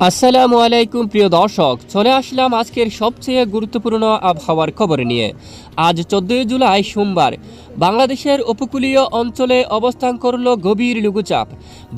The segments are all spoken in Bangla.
আসসালামু আলাইকুম, প্রিয় দর্শক। চলে আসলাম আজকের সবচেয়ে গুরুত্বপূর্ণ আবহাওয়ার খবর নিয়ে। আজ চোদ্দই জুলাই সোমবার। বাংলাদেশের উপকূলীয় অঞ্চলে অবস্থান করল গভীর লঘুচাপ।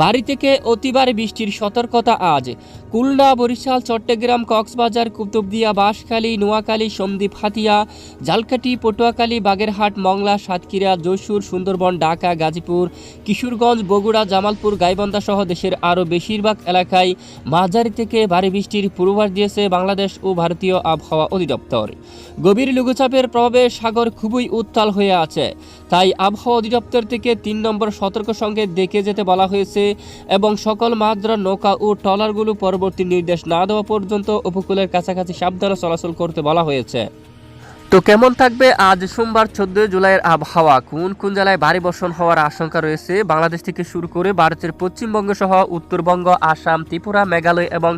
বাড়ি থেকে অতিবার বৃষ্টির সতর্কতা আজ। খুলনা বরিশাল, চট্টগ্রাম, কক্সবাজার, কুতুবদিয়া, বাঁশখালী, নোয়াখালী, সন্দ্বীপ, হাতিয়া জালকাটি পটুয়াখালী, বাগেরহাট, মংলা, সাতক্ষীরা, যশোর, সুন্দরবন, ঢাকা, গাজীপুর, কিশোরগঞ্জ, বগুড়া, জামালপুর, গাইবান্ধা সহ দেশের আরও বেশিরভাগ এলাকায় মাঝারি থেকে ভারী বৃষ্টির পূর্বাভাস দিয়েছে বাংলাদেশ ও ভারতীয় আবহাওয়া অধিদপ্তর। গভীর লঘুচাপের প্রভাবে সাগর খুবই উত্তাল হয়ে আছে। তাই আবহাওয়া অধিদপ্তর থেকে তিন নম্বর সতর্ক সঙ্গে দেখে যেতে বলা হয়েছে এবং সকল মাদ্রা, নৌকা ও ট্রলারগুলো পরবর্তী নির্দেশ না দেওয়া পর্যন্ত উপকূলের কাছাকাছি সাবধানে চলাচল করতে বলা হয়েছে। তো কেমন থাকবে আজ সোমবার চোদ্দই জুলাইয়ের আবহাওয়া? কোন কোন জেলায় ভারী বর্ষণ হওয়ার আশঙ্কা রয়েছে? বাংলাদেশ থেকে শুরু করে ভারতের পশ্চিমবঙ্গ সহ উত্তরবঙ্গ, আসাম, ত্রিপুরা, মেঘালয় এবং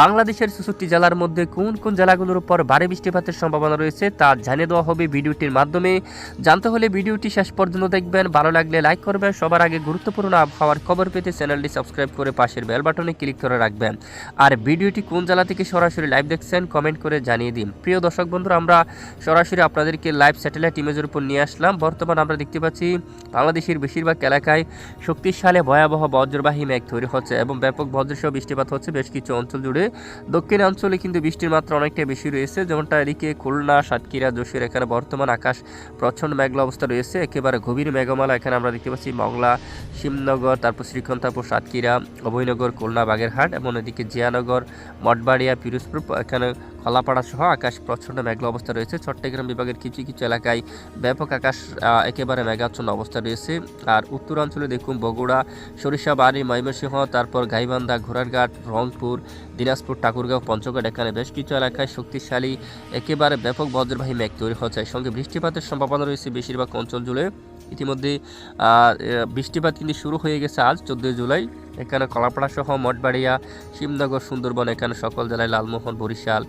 বাংলাদেশের চৌষট্টি জেলার মধ্যে কোন কোন জেলাগুলোর উপর ভারী বৃষ্টিপাতের সম্ভাবনা রয়েছে তা জানিয়ে দেওয়া হবে ভিডিওটির মাধ্যমে। জানতে হলে ভিডিওটি শেষ পর্যন্ত দেখবেন। ভালো লাগলে লাইক করবেন। সবার আগে গুরুত্বপূর্ণ আবহাওয়ার খবর পেতে চ্যানেলটি সাবস্ক্রাইব করে পাশের বেল বাটনে ক্লিক করে রাখবেন। আর ভিডিওটি কোন জেলা থেকে সরাসরি লাইভ দেখছেন, কমেন্ট করে জানিয়ে দিন। প্রিয় দর্শক বন্ধুরা, আমরা সরাসরি আপনাদেরকে লাইভ স্যাটেলাইট ইমেজের উপর নিয়ে আসলাম। বর্তমান আমরা দেখতে পাচ্ছি বাংলাদেশের বেশিরভাগ এলাকায় শক্তিশালী ভয়াবহ বজ্রবাহী মেঘ তৈরি হচ্ছে এবং ব্যাপক বজ্রসহ বৃষ্টিপাত হচ্ছে বেশ কিছু অঞ্চল জুড়ে। দক্ষিণ অঞ্চলে কিন্তু বৃষ্টির মাত্রা অনেকটা বেশি রয়েছে, যেমনটা এদিকে খুলনা, সাতক্ষীরা, যশোর, এখানে বর্তমান আকাশ প্রচণ্ড মেঘলা অবস্থা রয়েছে, একেবারে গভীর মেঘমালা এখানে আমরা দেখতে পাচ্ছি মংলা, শিবনগর, তারপর শ্রীকন্তাপুর সাতক্ষীরা, অভয়নগর, খুলনা, বাগেরহাট এবং এদিকে জিয়ানগর, মঠবাড়িয়া, পিরোজপুর, এখানে কলাপাড়া সহ আকাশ প্রচণ্ড মেঘলা অবস্থা রয়েছে। চট্টগ্রাম বিভাগের কিছু কিছু এলাকায় ব্যাপক আকাশ একেবারে মেঘাচ্ছন্ন অবস্থা রয়েছে। আর উত্তরাঞ্চলে দেখুন, বগুড়া সরিষাবাড়ি ময়মনসিংহ, তারপর গাইবান্ধা, ঘোড়ারঘাট, রংপুর, দিনাজপুর, ঠাকুরগাঁও, পঞ্চগড়, এখানে বেশ কিছু এলাকায় শক্তিশালী, একেবারে ব্যাপক বজ্রবাহী মেঘ তৈরি হচ্ছে। সঙ্গে বৃষ্টিপাতের সম্ভাবনা রয়েছে বেশিরভাগ অঞ্চল জুড়ে। ইতিমধ্যে বৃষ্টিপাত কিন্তু শুরু হয়ে গেছে আজ, চোদ্দোই জুলাই। এখানে কলাপাড়া সহ মঠবাড়িয়া, শিবনগর, সুন্দরবন, এখানে সকল জেলায় লালমোহন, বরিশাল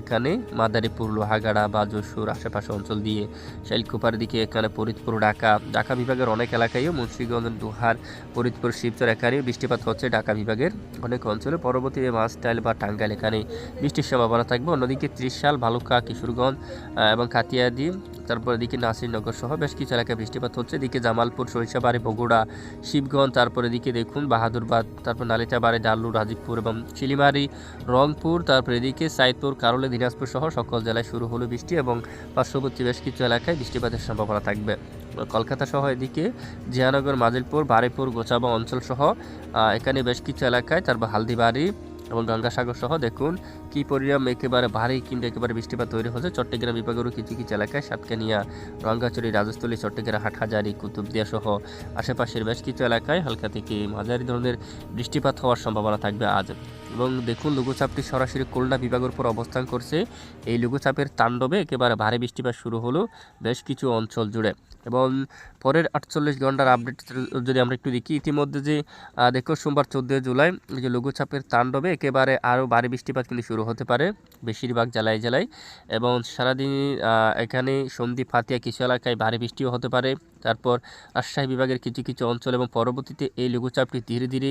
এখানে মাদারীপুর, লোহাগাড়া বা যশোর আশেপাশে অঞ্চল দিয়ে শাইলকুপার দিকে এখানে ফরিদপুর, ঢাকা। ঢাকা বিভাগের অনেক এলাকায়ও মুন্সিগঞ্জ, দুহার, ফরিদপুর, শিবচর এখানে বৃষ্টিপাত হচ্ছে ঢাকা বিভাগের অনেক অঞ্চলে। পরবর্তী মাসটাইল বা টাঙ্গাইল এখানে বৃষ্টির সম্ভাবনা থাকবে। অন্যদিকে ত্রিশাল, ভালুকা, কিশোরগঞ্জ এবং কাতিয়াদি তারপর এদিকে নাসিরনগর সহ বেশ কিছু এলাকায় বৃষ্টিপাত হচ্ছে। এদিকে জামালপুর, সরিষাবাড়ি, বগুড়া, শিবগঞ্জ, তারপরে এদিকে দেখুন বাহাদুরবাদ তারপর নালিতাবাড়ি ডাল্লু রাজীবপুর এবং চিলিমারি রংপুর, তারপর এদিকে সাইদপুর, কারলে, দিনাজপুর সহ সকল জেলায় শুরু হলো বৃষ্টি এবং পার্শ্ববর্তী বেশ কিছু এলাকায় বৃষ্টিপাতের সম্ভাবনা থাকবে। কলকাতা সহ এদিকে জিয়ানগর, মাজিলপুর, বারেপুর গোচাবা অঞ্চল সহ এখানে বেশ কিছু এলাকায়, তারপর হালদিবাড়ি এবং গঙ্গাসাগর সহ দেখুন কি পরিমাণ একেবারে ভারী কিন্তু একেবারে বৃষ্টিপাত তৈরি হচ্ছে চট্টগ্রাম বিভাগেরও কিছু কিছু এলাকায় সাতকানিয়া, রঙ্গাচুরি, রাজস্থলী, চট্টগ্রাম, হাটহাজারি, কুতুবদিয়া সহ আশেপাশের বেশ কিছু এলাকায় হালকা থেকে মাঝারি ধরনের বৃষ্টিপাত হওয়ার সম্ভাবনা থাকবে আজ। এবং দেখুন, লঘুচাপটি সরাসরি খুলনা বিভাগের উপর অবস্থান করছে। এই লঘুচাপের তাণ্ডবে একেবারে ভারী বৃষ্টিপাত শুরু হলো বেশ কিছু অঞ্চল জুড়ে। এবং পরের আটচল্লিশ ঘণ্টার আপডেট যদি আমরা একটু দেখি, ইতিমধ্যে যে দেখো সোমবার চোদ্দোই জুলাই যে লঘুচাপের তাণ্ডবে একেবারে আরও ভারী বৃষ্টিপাত কিন্তু শুরু হতে পারে, বেশিরভাগ জেলায় জেলায়। এবং সারাদিন এখানে সন্দ্বীপ হাতিয়া কিছু এলাকায় ভারী বৃষ্টিও হতে পারে। তারপর রাজশাহী বিভাগের কিছু কিছু অঞ্চল এবং পরবর্তীতে এই লঘুচাপটি ধীরে ধীরে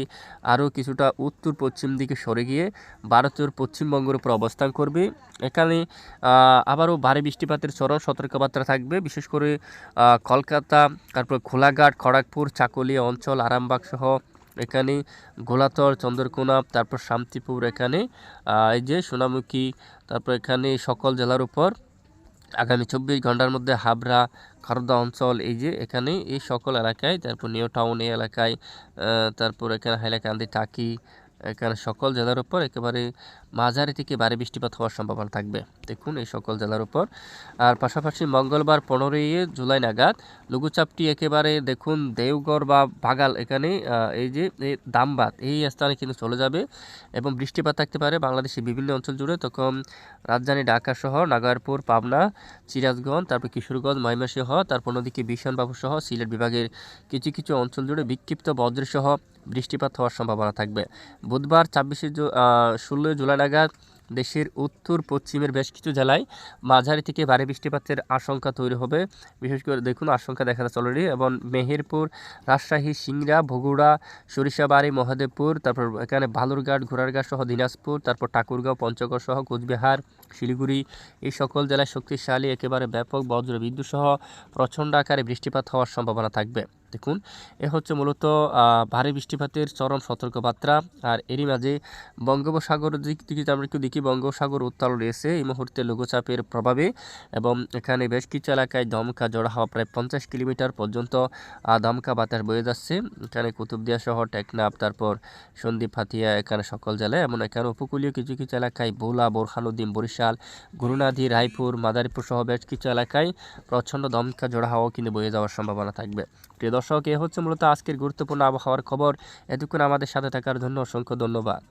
আরও কিছুটা উত্তর পশ্চিম দিকে সরে গিয়ে ভারতের পশ্চিমবঙ্গের উপর অবস্থান করবে। এখানে আবারও ভারী বৃষ্টিপাতের চরম সতর্কবার্তা থাকবে। বিশেষ করে কলকাতা, তারপর খোলাঘাট, খড়গপুর, চাকুলিয়া অঞ্চল, আরামবাগ সহ এখানে গোলাতর, চন্দ্রকোনা, তারপর শান্তিপুর এখানে এই যে সোনামুখী, তারপর এখানে সকল জেলার উপর আগামী চব্বিশ ঘণ্টার মধ্যে হাবরা খারদা অঞ্চল, এই যে এখানে এই সকল এলাকায়, তারপর নিউ টাউন এই এলাকায় তারপর এখানে হাইলাকান্দি, টাকি, এখানে সকল জেলার উপর একেবারে মাঝারি থেকে ভারী বৃষ্টিপাত হওয়ার সম্ভাবনা থাকবে। দেখুন এই সকল জেলার উপর। আর পাশাপাশি মঙ্গলবার পনেরোই জুলাই নাগাদ লঘুচাপটি একেবারে দেখুন দেওগড় বা বাগাল এখানে এই যে দামবাদ, এই স্থানে কিন্তু চলে যাবে এবং বৃষ্টিপাত থাকতে পারে বাংলাদেশের বিভিন্ন অঞ্চল জুড়ে। তখন রাজধানী ঢাকা সহ নাগারপুর, পাবনা, সিরাজগঞ্জ, তারপর কিশোরগঞ্জ, ময়মনসিংহ, তারপর নদীকে বিশনবাবু সহ সিলেট বিভাগের কিছু কিছু অঞ্চল জুড়ে বিক্ষিপ্ত বজ্রসহ বৃষ্টিপাত হওয়ার সম্ভাবনা থাকবে। বুধবার ছাব্বিশে ষোলোই জুলাই নাগাদ দেশের উত্তর পশ্চিমের বেশ কিছু জেলায় মাঝারি থেকে ভারী বৃষ্টিপাতের আশঙ্কা তৈরি হবে। বিশেষ করে দেখুন, আশঙ্কা দেখা যাচ্ছে অলরেডি এবং মেহেরপুর, রাজশাহী, সিংড়া, বগুড়া, সরিষাবাড়ি, মহাদেবপুর, তারপর এখানে বালুরঘাট, ঘোড়ারঘাট সহ দিনাজপুর, তারপর ঠাকুরগাঁও, পঞ্চগড় সহ কোচবিহার, শিলিগুড়ি এই সকল জেলায় শক্তিশালী, একেবারে ব্যাপক বজ্র বিদ্যুৎ সহ প্রচণ্ড আকারে বৃষ্টিপাত হওয়ার সম্ভাবনা থাকবে। দেখুন। এ হচ্ছে মূলত ভারী বৃষ্টিপাতের চরম সতর্কবার্তা। আর এরই মাঝে বঙ্গোপসাগর দিক থেকে আমরা একটু দেখি, বঙ্গোপসাগর উত্তাল রয়েছে। এই মুহূর্তে লঘুচাপের প্রভাবে এবং এখানে বেশ কিছু এলাকায় দমকা জড়া হওয়া প্রায় পঞ্চাশ কিলোমিটার পর্যন্ত দমকা বাতাস বয়ে যাচ্ছে। এখানে কুতুবদিয়া শহর টেকনাফ, তারপর সন্দীপ হাতিয়া, এখানে সকল জেলায় এমন এখানে উপকূলীয় কিছু কিছু এলাকায় ভোলা, বোরহানুদ্দিন, বরিশাল গুরুনাধি রায়পুর, মাদারীপুর সহ বেশ কিছু এলাকায় প্রচণ্ড দমকা জোড়া হাওয়া কিন্তু বয়ে যাওয়ার সম্ভাবনা থাকবে। প্রিয় দর্শক, এ হচ্ছে মূলত আজকের গুরুত্বপূর্ণ আবহাওয়ার খবর। এতক্ষণ আমাদের সাথে থাকার জন্য অসংখ্য ধন্যবাদ।